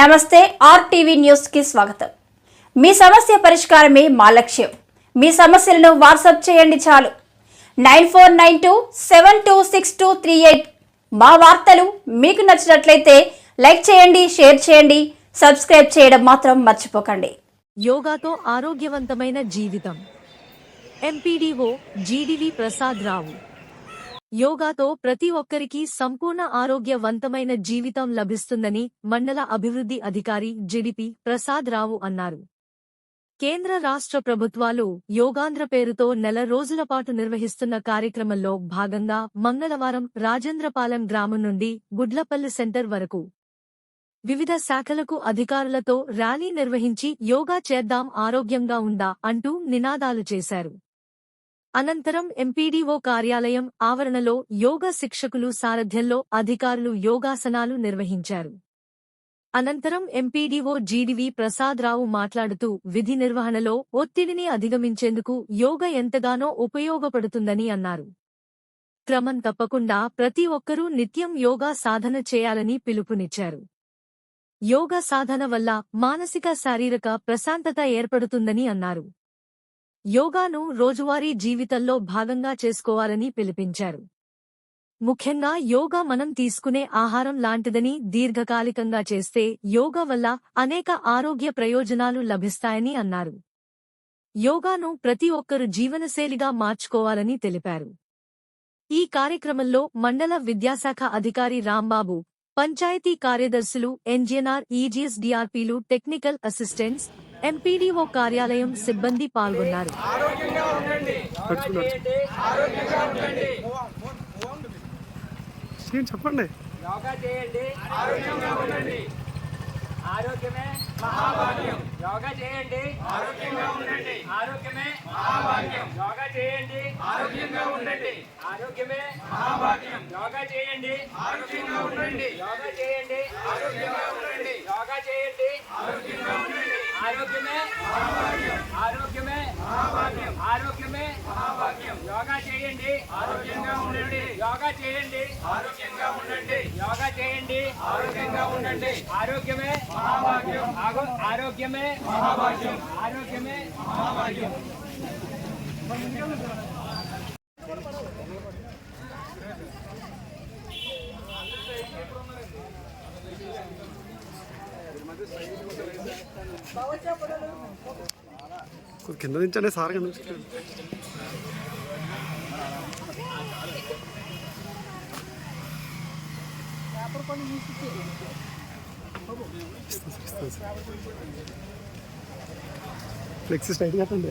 నమస్తే ఆర్టీవీ న్యూస్కి స్వాగతం. మీ సమస్య పరిష్కారమే మా లక్ష్యం. మీ సమస్యలను వాట్సాప్ చేయండి చాలు. Nine four nine two seven two six two three eight మా వార్తలు మీకు నచ్చినట్లయితే లైక్ చేయండి షేర్ చేయండి సబ్స్క్రైబ్ చేయడం మాత్రం మర్చిపోకండి. యోగాతో ఆరోగ్యవంతమైన జీవితం. MPDO GDV Prasad Rao. యోగాతో ప్రతి ఒక్కరికి సంపూర్ణ ఆరోగ్యవంతమైన జీవితం లభిస్తుందని మండల అభివృద్ధి అధికారి జిడిపి ప్రసాద్ రావు అన్నారు. కేంద్ర రాష్ట్ర ప్రభుత్వాలు యోగాంధ్ర పేరుతో నెల రోజుల పాటు నిర్వహిస్తున్న కార్యక్రమంలో భాగంగా మంగళవారం రాజేంద్రపాలెం గ్రామం నుండి గుడ్లపల్లి సెంటర్ వరకు వివిధ శాఖలకు అధికారులతో ర్యాలీ నిర్వహించి యోగా చేద్దాం ఆరోగ్యంగా ఉందా అంటూ నినాదాలు చేశారు. అనంతరం ఎంపీడీఓ కార్యాలయం ఆవరణలో యోగా శిక్షకులు సారథ్యంలో అధికారులు యోగాసనాలు నిర్వహించారు. అనంతరం ఎంపీడీఓ జీడివి ప్రసాదరావు మాట్లాడుతూ విధి నిర్వహణలో ఒత్తిడిని అధిగమించేందుకు యోగ ఎంతగానో ఉపయోగపడుతుందని అన్నారు. క్రమం తప్పకుండా ప్రతి ఒక్కరూ నిత్యం యోగా సాధన చేయాలని పిలుపునిచ్చారు. యోగా సాధన వల్ల మానసిక శారీరక ప్రశాంతత ఏర్పడుతుందని అన్నారు. యోగాను రోజువారీ జీవితంలో భాగంగా చేసుకోవాలని పిలిపించారు. ముఖ్యంగా యోగా మనం తీసుకునే ఆహారం లాంటిదని దీర్ఘకాలికంగా చేస్తే యోగా వల్ల అనేక ఆరోగ్య ప్రయోజనాలు లభిస్తాయని అన్నారు. యోగాను ప్రతి ఒక్కరు జీవనశైలిగా మార్చుకోవాలని తెలిపారు. ఈ కార్యక్రమంలో మండల విద్యాశాఖ అధికారి రాంబాబు పంచాయతీ కార్యదర్శులు ఎన్జీఎన్ఆర్ ఈజీఎస్ డిఆర్పీలు టెక్నికల్ అసిస్టెంట్స్ ఎంపీడీఓ కార్యాలయం సిబ్బంది పాల్గొన్నారు. చెప్పండి? యోగా చేయండి. ఆరోగ్యంగా ఉండండి. ఆరోగ్యమే మహాభాగ్యం. యోగా చేయండి. ఆరోగ్యంగా ఉండండి. ఆరోగ్యమే మహాభాగ్యం. యోగా చేయండి. ఆరోగ్యంగా ఉండండి. ఆరోగ్యమే మహాభాగ్యం. యోగా చేయండి. ఆరోగ్యంగా ఉండండి. యోగా చేయండి. ఆరోగ్యంగా ఉండండి యోగా చేయండి ఆరోగ్యంగా ఉండండి ఆరోగ్యమే మహాభాగ్యం ఆరోగ్యమే మహాభాగ్యం ఆరోగ్యమే మహాభాగ్యం యోగా చేయండి ఆరోగ్యంగా ఉండండి యోగా చేయండి ఆరోగ్యంగా ఉండండి యోగా చేయండి ఆరోగ్యంగా ఉండండి ఆరోగ్యమే మహాభాగ్యం ఆగో- ఆరోగ్యమే మహాభాగ్యం ఆరోగ్యమే మహాభాగ్యం కొద్ది కింద దించండి సార్ కింద ഫ്ലെക്സി സ്റ്റൈറ്റ് കട്ടുണ്ട്